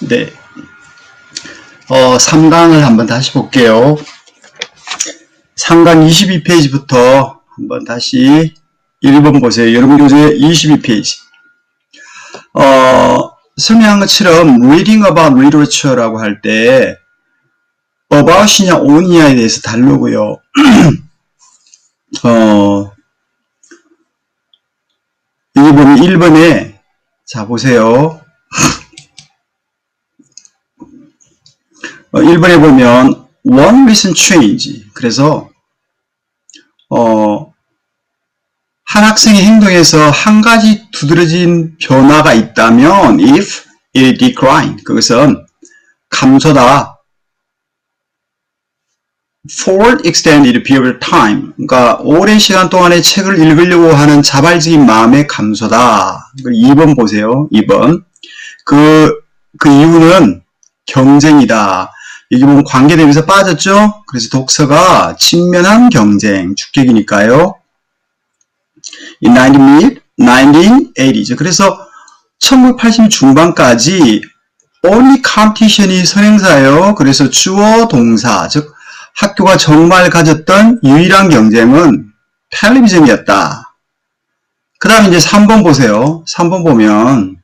네. 어, 3강을 한번 다시 볼게요. 3강 22페이지부터 한번 다시 1번 보세요. 여러분 교재 22페이지. 어, 설명한 것처럼 reading about literature라고 할 때 about이냐 on이냐에 대해서 다르고요. 어, 여기 보면 1번에 자 보세요. 어, 1번에 보면 one recent change. 그래서 어, 한 학생의 행동에서 한 가지 두드러진 변화가 있다면 if it decline. 그것은 감소다. For extended period of time. 그러니까 오랜 시간 동안에 책을 읽으려고 하는 자발적인 마음의 감소다. 2번 보세요. 2번. 그, 그 이유는 경쟁이다 여기 보면 관계대명사 빠졌죠 그래서 독서가 친면한 경쟁 주격이니까요 in 1980s. 그래서 1980 중반까지 only competition이 선행사예요. 그래서 주어 동사, 즉 학교가 정말 가졌던 유일한 경쟁은 텔레비전이었다. 그 다음에 이제 3번 보세요. 3번 보면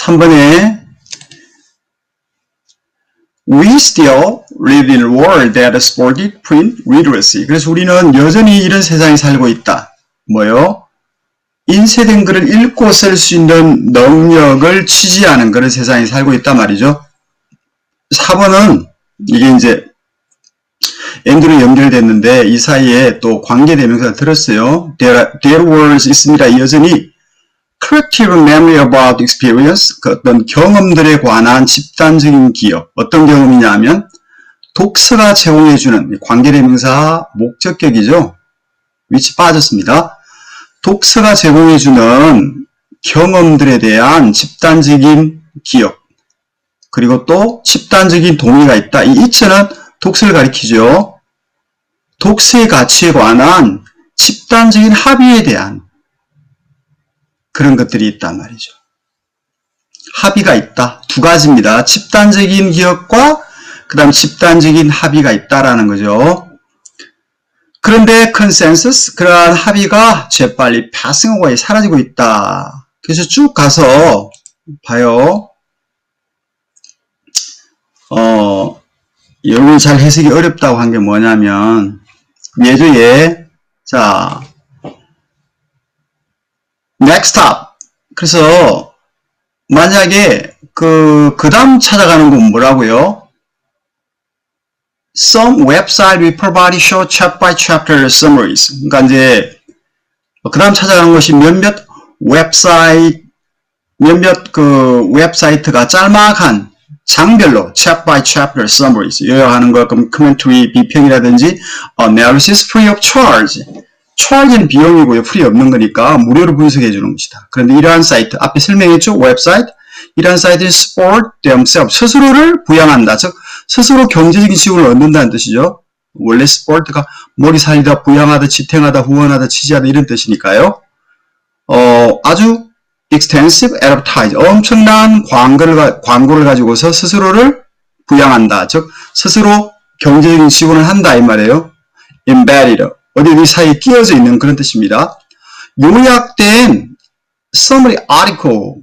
3번에 We still live in a world that supported print literacy. 그래서 우리는 여전히 이런 세상에 살고 있다. 뭐요? 인쇄된 글을 읽고 쓸 수 있는 능력을 취지하는 그런 세상에 살고 있단 말이죠. 4번은 이게 이제 엔드로 연결됐는데 이 사이에 또 관계대명사가 들었어요. There, there was 있습니다. 여전히 collective memory about experience, 그 어떤 경험들에 관한 집단적인 기억. 어떤 경험이냐 면 독서가 제공해주는 관계대명사 목적격이죠. 위치 빠졌습니다. 독서가 제공해주는 경험들에 대한 집단적인 기억. 그리고 또 집단적인 동의가 있다. 이 이체는 독서를 가리키죠. 독서의 가치에 관한 집단적인 합의에 대한 그런 것들이 있단 말이죠. 합의가 있다. 두 가지입니다. 집단적인 기억과 그 다음 집단적인 합의가 있다라는 거죠. 그런데 컨센서스 그러한 합의가 재빨리 away 사라지고 있다. 그래서 쭉 가서 봐요. 어, 여러분 잘 해석이 어렵다고 한 게 뭐냐면 예조에 자 next stop. 그래서 만약에 그, 그 다음 찾아가는 건 뭐라고요? Some website will provide short chapter by chapter summaries. 그러니까 이제 그 다음 찾아가는 것이 몇몇 웹사이트 몇몇 그 웹사이트가 짤막한 장별로 chapter by chapter summaries 요약하는 거 그럼 commentary 비평이라든지 어, analysis free of charge charge는 비용이고요. 풀이 없는 거니까 무료로 분석해 주는 것이다. 그런데 이러한 사이트 앞에 설명했죠. 웹사이트 이러한 사이트는 support themselves 스스로를 부양한다. 즉 스스로 경제적인 지원을 얻는다는 뜻이죠. 원래 support가 머리 살리다, 부양하다, 지탱하다, 후원하다, 지지하다 이런 뜻이니까요. 어, 아주 extensive advertise 엄청난 광고를, 광고를 가지고서 스스로를 부양한다. 즉 스스로 경제적인 지원을 한다 이 말이에요. embedded 어디 어디 사이에 끼어져 있는 그런 뜻입니다. 요약된 summary article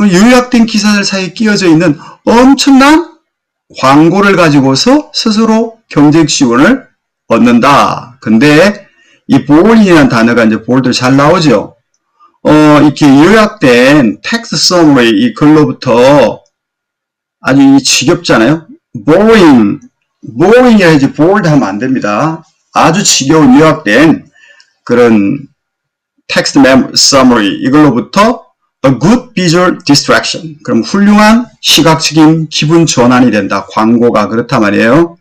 요약된 기사들 사이에 끼어져 있는 엄청난 광고를 가지고서 스스로 경쟁 지원을 얻는다. 근데 이 볼이라는 단어가 이제 볼도 잘 나오죠. 어, 이렇게 요약된 텍스트 서머리 이 글로부터 아주 지겹잖아요. boring 이제 bold 하면 안 됩니다. 아주 지겨운 요약된 그런 텍스트 summary 이걸로부터 a good visual distraction. 그럼 훌륭한 시각적인 기분 전환이 된다. 광고가 그렇단 말이에요.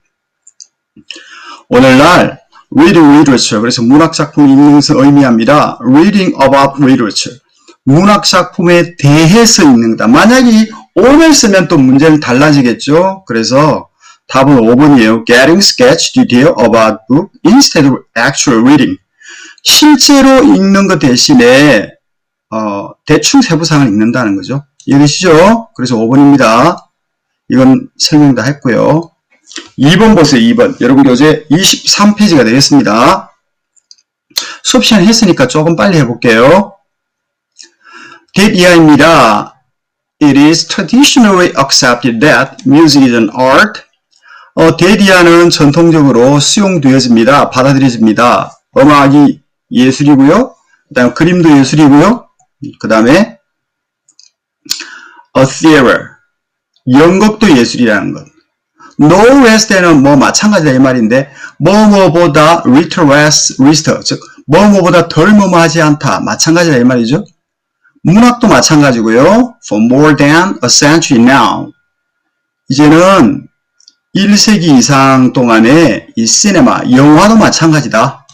오늘날 reading literature 그래서 문학 작품 읽는 것을 의미합니다. reading about literature 문학 작품에 대해서 읽는 거다. 만약에 오늘 쓰면 또 문제는 달라지겠죠. 그래서 답은 5번이에요. Getting sketch detail about book instead of actual reading. 실제로 읽는 것 대신에 어, 대충 세부사항을 읽는다는 거죠. 이해되시죠? 그래서 5번입니다. 이건 설명 다 했고요. 2번 보세요. 2번. 여러분 교재 23페이지가 되겠습니다. 수업 시간 했으니까 조금 빨리 해볼게요. 대입 이하입니다. It is traditionally accepted that music is an art. 어, 데디아는 전통적으로 수용되어집니다. 받아들여집니다. 음악이 예술이고요. 그 다음 그림도 예술이고요. 그 다음에 a theater, 연극도 예술이라는 것. no less than은 뭐 마찬가지다 이 말인데 뭐뭐보다 little less, little, 즉 뭐뭐보다 덜 뭐뭐하지 않다 마찬가지다 이 말이죠. 문학도 마찬가지고요. For more than a century now. 이제는 1세기 이상 동안에 이 시네마, 영화도 마찬가지다.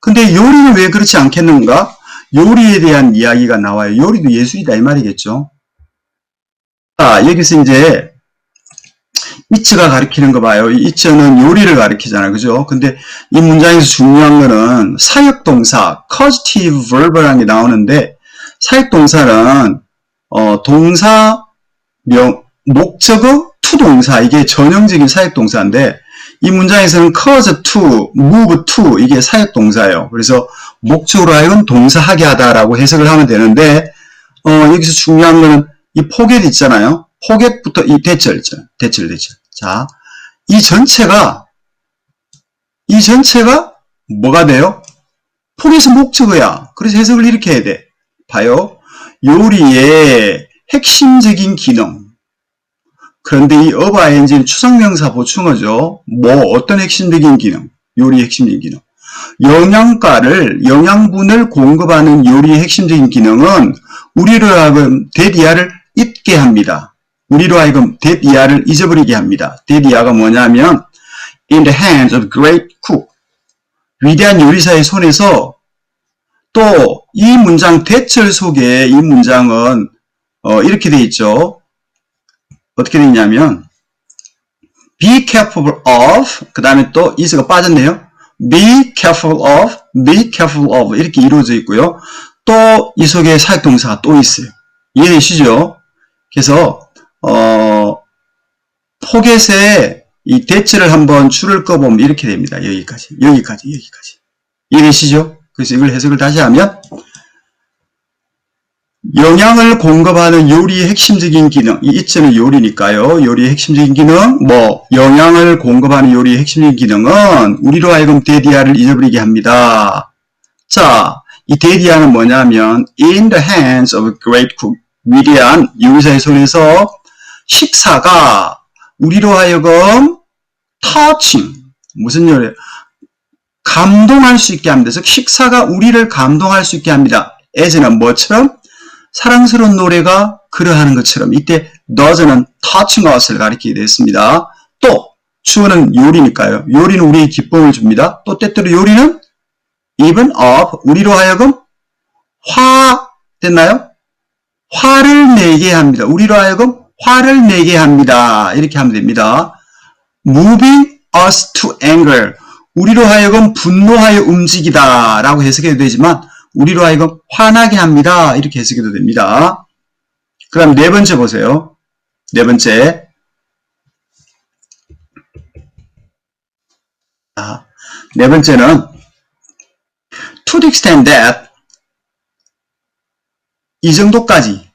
근데 요리는 왜 그렇지 않겠는가? 요리에 대한 이야기가 나와요. 요리도 예술이다 이 말이겠죠. 아, 여기서 이제 이츠가 가리키는 거 봐요. 이 이츠는 요리를 가리키잖아요. 그죠? 근데 이 문장에서 중요한 거는 사역동사, causative verb라는 게 나오는데 사역동사는 어, 동사, 명, 목적어, 투동사 이게 전형적인 사역동사인데 이 문장에서는 cause to, move to 이게 사역동사예요. 그래서 목적으로 하여금 동사하게 하다라고 해석을 하면 되는데 어, 여기서 중요한 거는 이 포겟 있잖아요. 포겟부터 이 대절, 대절, 대절. 자, 이 전체가 이 전체가 뭐가 돼요? 포겟은 목적어야. 그래서 해석을 이렇게 해야 돼. 봐요. 요리의 핵심적인 기능. 그런데 이 of ing는 추상명사 보충어죠. 뭐 어떤 핵심적인 기능? 요리의 핵심적인 기능. 영양가를 영양분을 공급하는 요리의 핵심적인 기능은 우리로 하여금 대디아를 잊게 합니다. 우리로 하여금 대디아를 잊어버리게 합니다. 대디아가 뭐냐면 in the hands of great cook 위대한 요리사의 손에서 또 이 문장 대철 속에 이 문장은 어, 이렇게 돼 있죠. 어떻게 돼 있냐면 be careful of 그 다음에 또 is가 빠졌네요. be careful of, be careful of 이렇게 이루어져 있고요. 또 이 속에 사역동사가 또 있어요. 이해되시죠? 그래서 어, 포겟에 이 대체를 한번 줄을 꺼보면 이렇게 됩니다. 여기까지, 여기까지, 여기까지. 이해되시죠? 그래서 이걸 해석을 다시 하면 영양을 공급하는 요리의 핵심적인 기능, 이 이체는 요리니까요. 요리의 핵심적인 기능, 뭐 영양을 공급하는 요리의 핵심적인 기능은 우리로 하여금 데디아를 잊어버리게 합니다. 자, 이 데디아는 뭐냐면 in the hands of a great cook, 위대한 요리사의 손에서 식사가 우리로 하여금 touching, 무슨 요리, 감동할 수 있게 합니다. 즉 식사가 우리를 감동할 수 있게 합니다. as는 뭐처럼? 사랑스러운 노래가 그러하는 것처럼 이때 does는 touching us를 가리키게 됐습니다. 또 주어는 요리니까요. 요리는 우리의 기쁨을 줍니다. 또 때때로 요리는 even of 우리로 하여금 화 됐나요? 화를 내게 합니다. 우리로 하여금 화를 내게 합니다. 이렇게 하면 됩니다. moving us to anger 우리로 하여금 분노하여 움직이다 라고 해석해도 되지만 우리로 하여금 화나게 합니다. 이렇게 해석해도 됩니다. 그 다음 네 번째 보세요. 네 번째. 아, 네 번째는 to the extent that 이 정도까지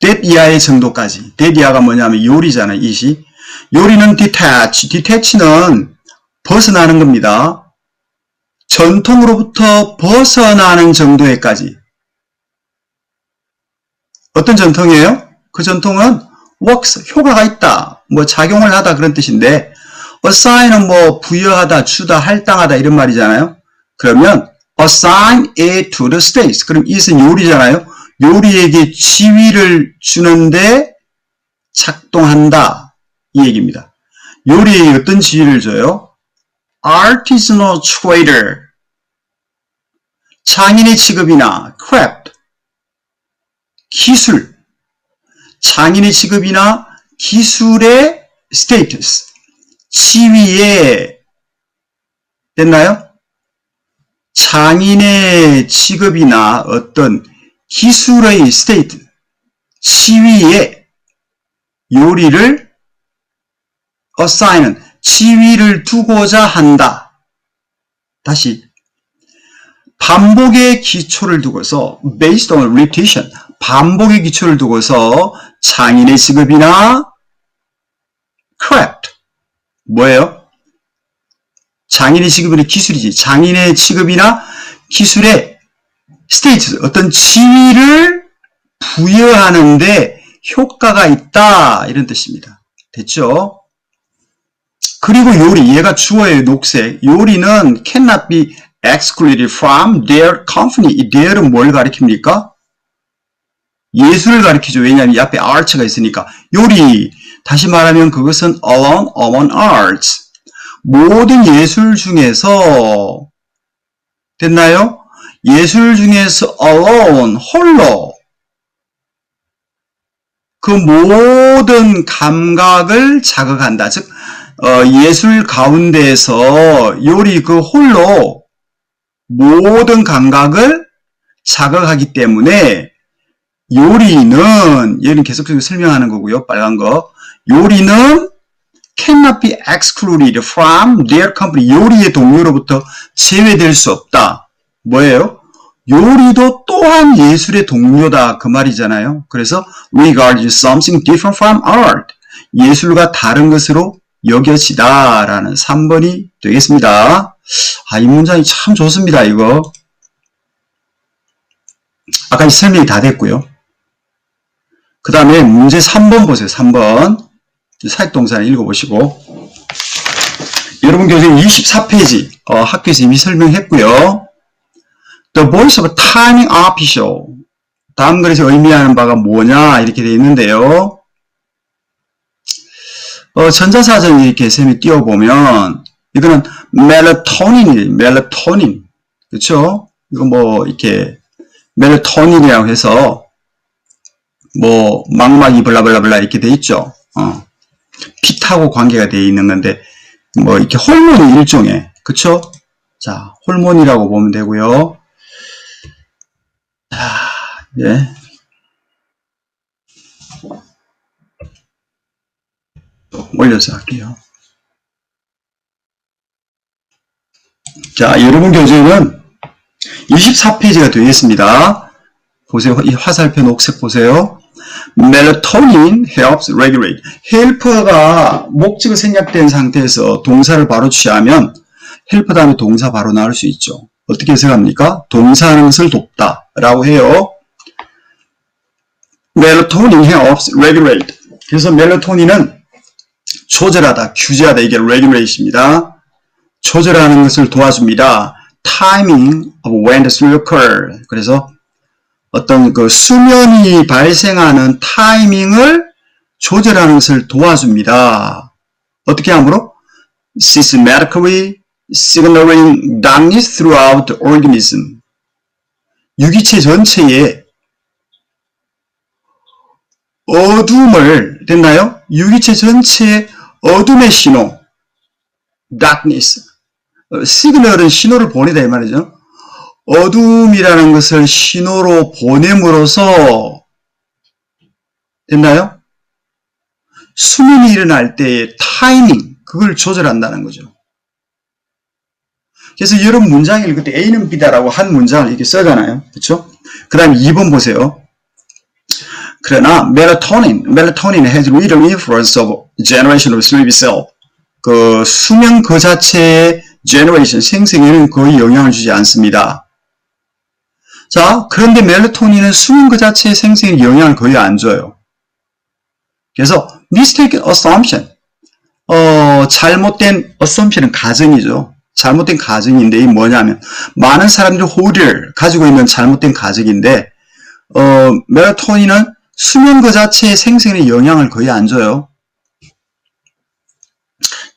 that 이하의 정도까지 that 이하가 뭐냐면 요리잖아요. 이시 요리는 detach, detach는 벗어나는 겁니다. 전통으로부터 벗어나는 정도에까지. 어떤 전통이에요? 그 전통은 works, 효과가 있다, 뭐 작용을 하다 그런 뜻인데 assign은 뭐 부여하다, 주다, 할당하다 이런 말이잖아요. 그러면 assign it to the states. 그럼 it은 요리잖아요. 요리에게 지위를 주는데 작동한다. 이 얘기입니다. 요리에 어떤 지위를 줘요? Artisanal trader. 장인의 직업이나 craft. 기술. 장인의 직업이나 기술의 status. 지위에 됐나요? 장인의 직업이나 어떤 기술의 스테이트, 지위에 요리를 assign은 지위를 두고자 한다. 다시 반복의 기초를 두고서 based on repetition 반복의 기초를 두고서 장인의 직업이나 craft 뭐예요? 장인의 직업이나 기술이지 장인의 직업이나 기술의 스테이트 어떤 지위를 부여하는데 효과가 있다 이런 뜻입니다. 됐죠? 그리고 요리 얘가 주어예요 녹색 요리는 cannot be excluded from their company 이 their은 뭘 가리킵니까? 예술을 가리키죠. 왜냐하면 이 앞에 art가 있으니까 요리 다시 말하면 그것은 alone among arts 모든 예술 중에서 됐나요? 예술 중에서 alone 홀로 그 모든 감각을 자극한다. 즉 어, 예술 가운데에서 요리 그 홀로 모든 감각을 자극하기 때문에 요리는 얘는 계속해서 설명하는 거고요. 빨간 거. 요리는 cannot be excluded from their company. 요리의 동료로부터 제외될 수 없다. 뭐예요? 요리도 또한 예술의 동료다. 그 말이잖아요. 그래서 regard something different from art. 예술과 다른 것으로 여겨지다. 라는 3번이 되겠습니다. 아, 이 문장이 참 좋습니다. 이거. 아까 설명이 다 됐고요. 그 다음에 문제 3번 보세요. 3번. 사역동사를 읽어보시고. 여러분 교재 24페이지 어, 학교에서 이미 설명했고요. The voice of timing official. 다음 글에서 의미하는 바가 뭐냐 이렇게 되어 있는데요. 어, 전자사전 이렇게 셈이 띄워보면 이거는 멜로토닌이에요. 멜로토닌. 그렇죠? 이거 뭐 이렇게 멜로토닌이라고 해서 뭐 망막이 블라블라블라 이렇게 돼 있죠. 어. pit하고 관계가 되어 있는 건데 뭐 이렇게 호르몬의 일종의 그쵸? 자 호르몬이라고 보면 되고요. 자 예. 올려서 할게요. 자 여러분 교재는 24페이지가 되겠습니다. 보세요. 이 화살표 녹색 보세요. melatonin helps regulate. help가 목적어 생략된 상태에서 동사를 바로 취하면 help 다음에 동사 바로 나올 수 있죠. 어떻게 해석합니까? 동사하는 것을 돕다 라고 해요. melatonin helps regulate. 그래서 멜로토닌은 조절하다, 규제하다 이게 regulate입니다. 조절하는 것을 도와줍니다. timing of when the sleep occur. 그래서 어떤 그 수면이 발생하는 타이밍을 조절하는 것을 도와줍니다. 어떻게 하므로? systematically signaling darkness throughout the organism. 유기체 전체에 어둠을 됐나요? 유기체 전체에 어둠의 신호 darkness 시그널은 신호를 보내다 이 말이죠. 어둠이라는 것을 신호로 보냄으로써 됐나요? 수면이 일어날 때의 타이밍 그걸 조절한다는 거죠. 그래서 여러분 문장 읽을 때 A는 B다라고 한 문장을 이렇게 써잖아요. 그렇죠? 그 다음에 2번 보세요. 그러나 melatonin, melatonin has little influence of generation of sleep cell. 그 수면 그 자체의 generation, 생생에는 거의 영향을 주지 않습니다. 자, 그런데 멜로토닌은 수면 그 자체의 생생에 영향을 거의 안 줘요. 그래서 mistaken assumption, 어, 잘못된 assumption은 가정이죠. 잘못된 가정인데 이 뭐냐면 많은 사람들이 호를 가지고 있는 잘못된 가정인데 어, 멜로토닌은 수면 그 자체의 생생에 영향을 거의 안 줘요.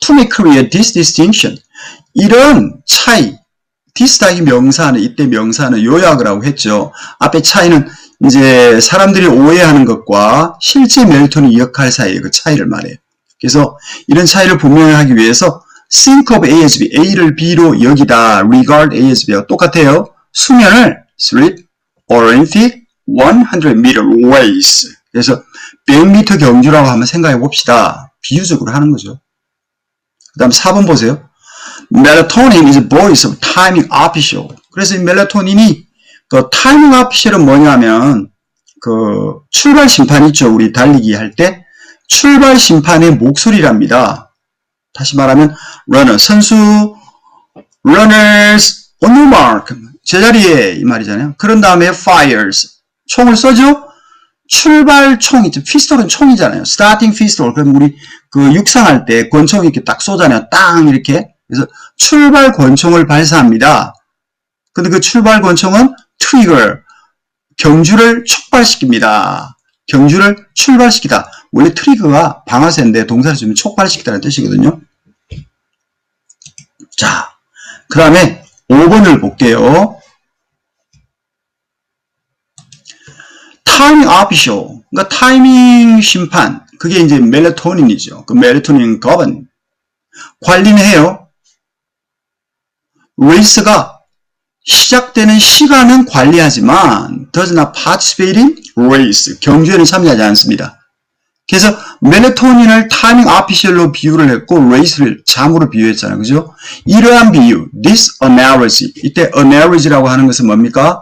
To make clear this distinction, 이런 차이, 디스타기 명사는 이때 명사는 요약을 하고 했죠. 앞에 차이는 이제 사람들이 오해하는 것과 실제 멜토닌 역할 사이의 그 차이를 말해요. 그래서 이런 차이를 분명히 하기 위해서 think of A as B, A를 B로 여기다, regard A as B와 똑같아요. 수면을 sleep Olympic 100m race. 그래서 100m 경주라고 한번 생각해 봅시다. 비유적으로 하는 거죠. 그 다음 4번 보세요. Melatonin is voice of timing official. 그래서 이 멜라토닌이 그 타이밍 official은 뭐냐면 그 출발 심판 있죠. 우리 달리기 할 때 출발 심판의 목소리랍니다. 다시 말하면 runner 선수 runners on your mark 제자리에 이 말이잖아요. 그런 다음에 fires 총을 쏘죠. 출발 총 있죠. 피스톨은 총이잖아요. 스타팅 피스톨. 그럼 우리 그 육상할 때 권총 이렇게 딱 쏘잖아요. 땅 이렇게. 그래서 출발 권총을 발사합니다. 근데 그 출발 권총은 트리거 경주를 촉발시킵니다. 경주를 출발시키다. 원래 트리거가 방아쇠인데 동사를 쓰면 촉발시키다는 뜻이거든요. 자, 그 다음에 5번을 볼게요. 타이밍 official. 그러니까 타이밍 심판. 그게 이제 멜라토닌이죠. 그 멜라토닌 govern. 관리는 해요. 레이스가 시작되는 시간은 관리하지만 does not participate in race. 경주에는 참여하지 않습니다. 그래서 멜라토닌을 타이밍 아피셜로 비유를 했고 레이스를 잠으로 비유했잖아요. 그죠? 이러한 비유, this analogy. 이때 analogy라고 하는 것은 뭡니까?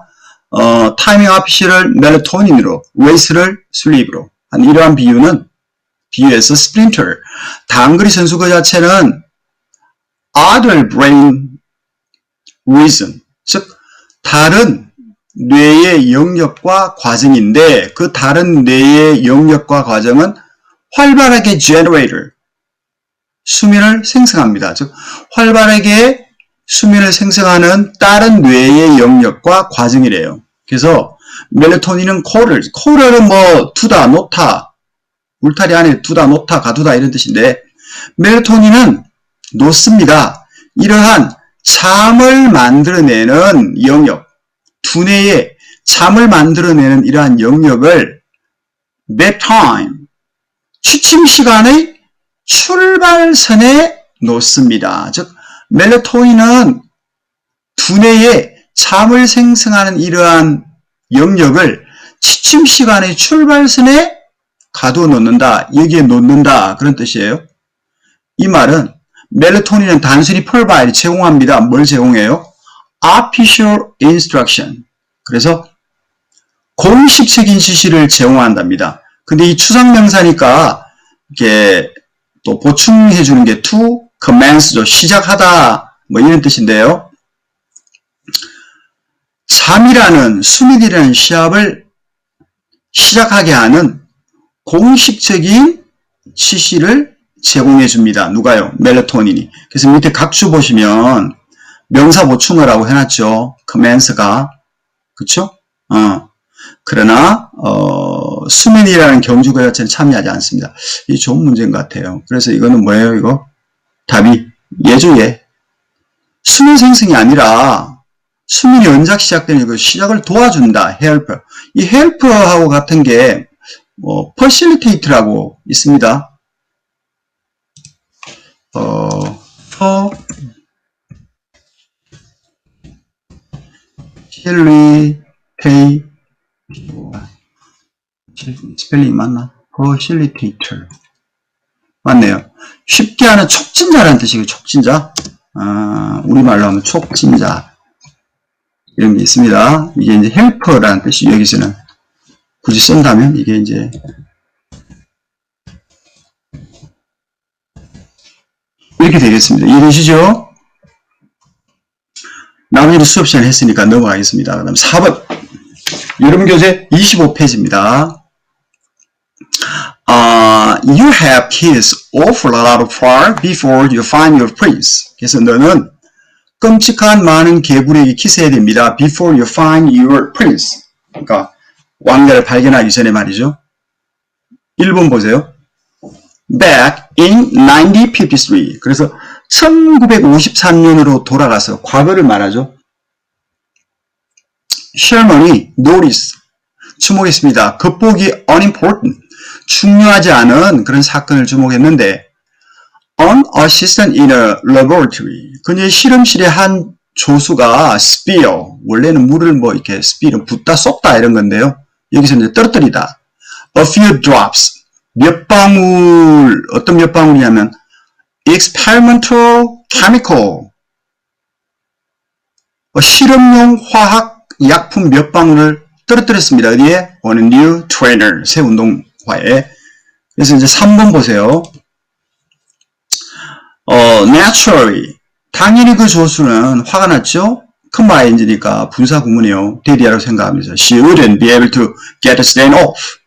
어, 타이밍 아피셜을 멜라토닌으로, 레이스를 슬립으로 한 이러한 비유는 비유해서 splinter. 단거리 선수 그 자체는 other brain reason. 즉, 다른 뇌의 영역과 과정인데 그 다른 뇌의 영역과 과정은 활발하게 generator, 수면을 생성합니다. 즉, 활발하게 수면을 생성하는 다른 뇌의 영역과 과정이래요. 그래서 멜라토닌은 코를, 코를 뭐 두다, 놓다, 울타리 안에 두다, 놓다, 가두다 이런 뜻인데 멜라토닌은 놓습니다. 이러한 잠을 만들어내는 영역, 두뇌에 잠을 만들어내는 이러한 영역을 bedtime, 취침 시간의 출발선에 놓습니다. 즉, 멜라토닌은 두뇌에 잠을 생성하는 이러한 영역을 취침 시간의 출발선에 가두어 놓는다. 여기에 놓는다. 그런 뜻이에요. 이 말은 멜라토닌은 단순히 provide 제공합니다. 뭘 제공해요? official instruction. 그래서 공식적인 지시를 제공한답니다. 근데 이 추상명사니까 이게 또 보충해 주는 게 to commence죠. 시작하다 뭐 이런 뜻인데요. 잠이라는 수면이라는 시합을 시작하게 하는 공식적인 지시를 제공해 줍니다. 누가요? 멜라토닌이. 그래서 밑에 각주 보시면 명사 보충을 하고 해놨죠. commence가. 그쵸? 어. 그러나, 어, 수면이라는 경주가 자체는 참여하지 않습니다. 이 좋은 문제인 것 같아요. 그래서 이거는 뭐예요, 이거? 답이 예조예. 수면 생성이 아니라 수면이 언제 시작되는 그 시작을 도와준다. help. 이 help하고 같은 게, 뭐, facilitate라고 있습니다. 어, facilitate 스펠링 맞나? facilitator 맞네요. 쉽게 하는 촉진자라는 뜻이에요. 촉진자. 아, 우리말로 하면 촉진자 이런 게 있습니다. 이게 이제 helper라는 뜻이 여기서는 굳이 쓴다면 이게 이제 이렇게 되겠습니다. 이해되시죠? 나머지는 수업 시간 했으니까 넘어가겠습니다. 그 다음 4번. 여름교재 25페이지입니다. Uh, you have kids awful lot of far before you find your prince. 그래서 너는 끔찍한 많은 개구리에게 키스해야 됩니다. Before you find your prince. 그러니까 왕자를 발견하기 전에 말이죠. 1번 보세요. Back in 1953. 그래서 1953년으로 돌아가서 과거를 말하죠. Sherman이 notice 주목했습니다. 겉보기 unimportant 중요하지 않은 그런 사건을 주목했는데 an assistant in a laboratory. 그녀의 실험실에 한 조수가 spill, 원래는 물을 뭐 이렇게 spill은 붓다 쏟다 이런 건데요. 여기서 이제 떨어뜨리다. a few drops. 몇 방울, 어떤 몇 방울이냐면 experimental chemical. 어, 실험용 화학 약품 몇 방울을 떨어뜨렸습니다. 어디에? on a new trainer. 새 운동 화에. 그래서 이제 3번 보세요. 어, naturally. 당연히 그 조수는 화가 났죠? 컴바인지니까 분사 구문이에요. 대리하라고 생각하면서 she wouldn't be able to get the stain off.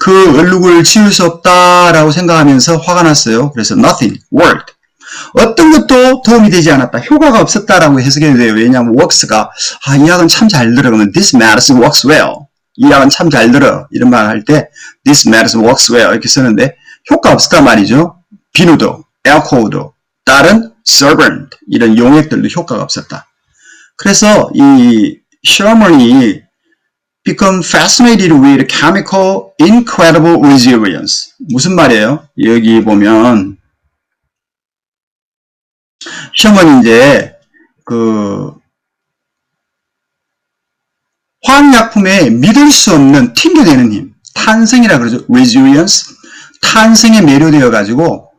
그 얼룩을 지울 수 없다라고 생각하면서 화가 났어요. 그래서 nothing worked. 어떤 것도 도움이 되지 않았다. 효과가 없었다라고 해석해도 돼요. 왜냐하면 works가 아, 이 약은 참 잘 들어. 그러면 this medicine works well. 이 약은 참 잘 들어. 이런 말 할 때 this medicine works well 이렇게 쓰는데 효과 없었단 말이죠. 비누도, 알코올도, 다른 servant 이런 용액들도 효과가 없었다. 그래서 이 Sherman이 become fascinated with chemical incredible resilience. 무슨 말이에요? 여기 보면 셔먼이 이제 그 화학약품에 믿을 수 없는 튕겨내는 힘, 탄생이라 그러죠. resilience, 탄생에 매료되어 가지고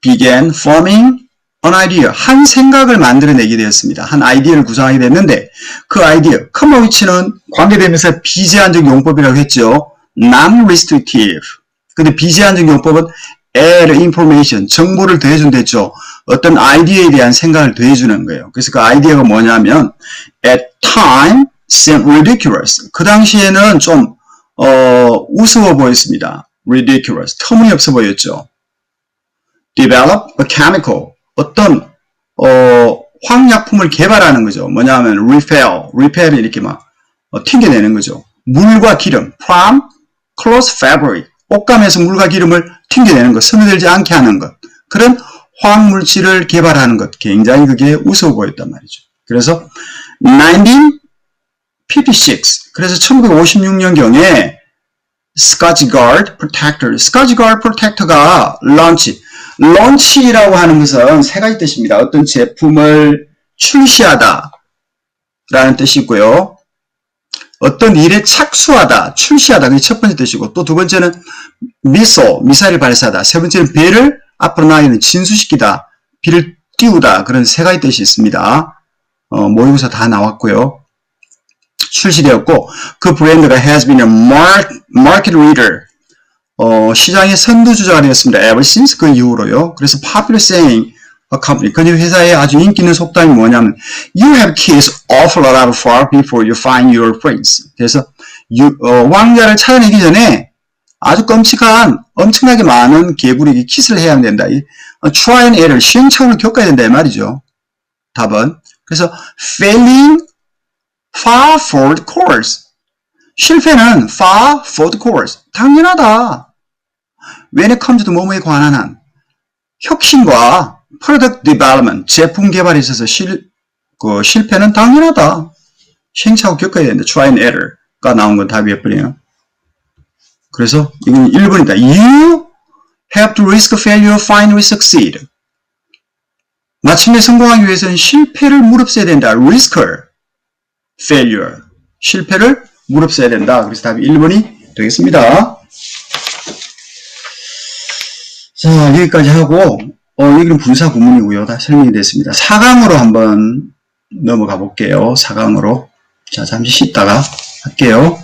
began forming an idea, 한 생각을 만들어내게 되었습니다. 한 아이디어를 구성하게 됐는데 그 아이디어, 커머위치는 관계되면서 비제한적 용법이라고 했죠. non-restrictive. 근데 비제한적 용법은 add information, 정보를 더해준댔죠. 어떤 아이디어에 대한 생각을 더해주는 거예요. 그래서 그 아이디어가 뭐냐면 at time seemed ridiculous. 그 당시에는 좀 어, 우스워 보였습니다. ridiculous. 터무니없어 보였죠. develop a chemical. 어떤 어, 화학약품을 개발하는 거죠. 뭐냐면 repair, repair이 이렇게 막 어, 튕겨내는 거죠. 물과 기름, from close fabric. 옷감에서 물과 기름을 튕겨내는 것, 스며들지 않게 하는 것. 그런 화학물질을 개발하는 것. 굉장히 그게 우스워 보였단 말이죠. 그래서 1956. 그래서 1956년경에 Scotch Guard Protector. Scotch Guard Protector가 런치. 런치라고 하는 것은 세 가지 뜻입니다. 어떤 제품을 출시하다 라는 뜻이 있고요. 어떤 일에 착수하다, 출시하다. 그게 첫 번째 뜻이고 또 두 번째는 미소, 미사일 발사다. 세 번째는 배를 앞으로 나가는 진수시키다, 비를 띄우다. 그런 세 가지 뜻이 있습니다. 어, 모의고사 다 나왔고요. 출시되었고 그 브랜드가 has been a market leader 어, 시장의 선두주자가 되었습니다. ever since 그 이후로요. 그래서 popular saying a company 그 회사의 아주 인기 있는 속담이 뭐냐면 you have kissed awful lot of far before you find your prince. 그래서 you, 어, 왕자를 찾아내기 전에 아주 끔찍한 엄청나게 많은 개구리에게 키스를 해야 된다. 이, 어, try and error 시행착오를 겪어야 된다 이 말이죠. 답은 그래서 failing far forward course 실패는 far forward course 당연하다. When it comes to 뭐뭐에 관한 한 혁신과 product development 제품 개발에 있어서 실, 그 실패는 당연하다. 시행착오 겪어야 된다. try and error가 나온 건 답이었거든요. 그래서 이건 1번이다. You have to risk failure, finally succeed. 마침내 성공하기 위해서는 실패를 무릅써야 된다. risker, failure. 실패를 무릅써야 된다. 그래서 답이 1번이 되겠습니다. 자, 여기까지 하고, 어, 여기는 분사 구문이고요. 다 설명이 됐습니다. 4강으로 한번 넘어가 볼게요. 4강으로. 자, 잠시 쉬다가 할게요.